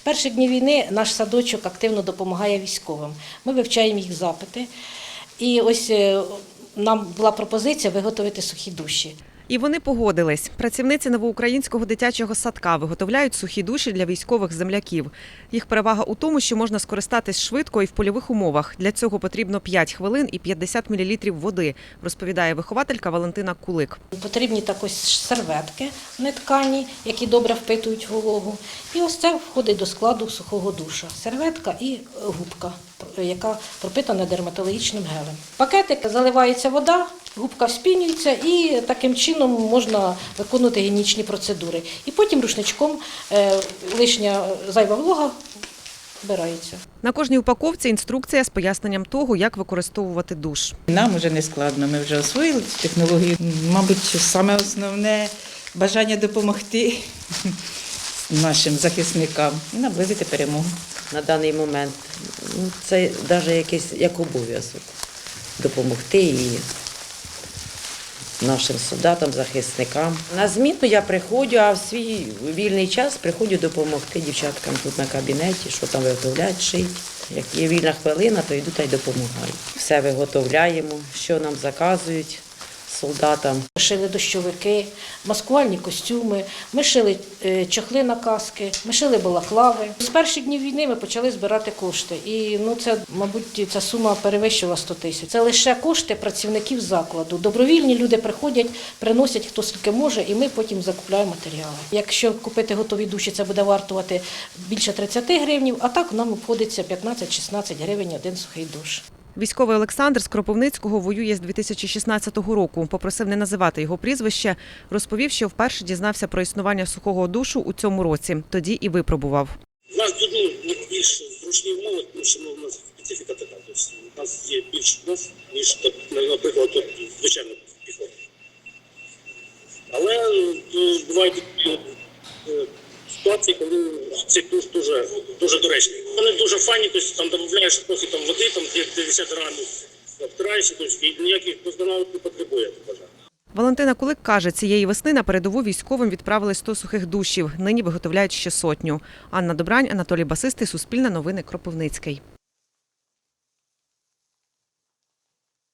З перших днів війни наш садочок активно допомагає військовим. Ми вивчаємо їх запити. І ось е, нам була пропозиція виготовити сухі душі. І вони погодились. Працівниці новоукраїнського дитячого садка виготовляють сухі душі для військових земляків. Їх перевага у тому, що можна скористатись швидко і в польових умовах. Для цього потрібно 5 хвилин і 50 мл води, розповідає вихователька Валентина Кулик. Потрібні також серветки неткані, які добре впитують вологу. І ось це входить до складу сухого душа. Серветка і губка, яка пропитана дерматологічним гелем. Пакетик заливається вода, губка вспінюється і таким чином можна виконувати гігієнічні процедури. І потім рушничком е, лишня зайва волога вбирається. На кожній упаковці інструкція з поясненням того, як використовувати душ. Нам вже не складно, ми вже освоїли цю технологію. Мабуть, саме основне бажання допомогти нашим захисникам і наблизити перемогу. на даний момент. Ну, Це навіть якийсь як обов'язок допомогти і нашим солдатам, захисникам. На зміну я приходжу, а в свій вільний час приходжу допомогти дівчаткам тут на кабінеті, що там виготовляють, шить. Як є вільна хвилина, то йду та й допомагаю. Все виготовляємо, що нам заказують солдатам. Шили дощовики, маскувальні костюми, ми шили е, чохли на каски, ми шили балаклави. З перших днів війни ми почали збирати кошти. І ну це, мабуть, ця сума перевищила 100 тисяч. Це лише кошти працівників закладу. Добровільні люди приходять, приносять хто скільки може, і ми потім закупляємо матеріали. Якщо купити готові душі, це буде вартувати більше 30 гривнів, а так нам обходиться 15-16 гривень один сухий душ. Військовий Олександр з Кропивницького воює з 2016 року. Попросив не називати його прізвище. Розповів, що вперше дізнався про існування сухого душу у цьому році. Тоді і випробував. У нас ну, більш зручні умови, тому що ну, у нас специфіка така. Тобто у нас є більш умов, ніж, наприклад, тут звичайно піхота. Але е, бувають е, ситуації, коли цей душ дуже, дуже доречний. Вони дуже фані, тобто там додаєш трохи там води, там 50 грамів, обтираєш, тобто і ніяких досконалих не потребує. Валентина Кулик каже, цієї весни на передову військовим відправили 100 сухих душів. Нині виготовляють ще сотню. Анна Добрань, Анатолій Басистий, Суспільне новини, Кропивницький.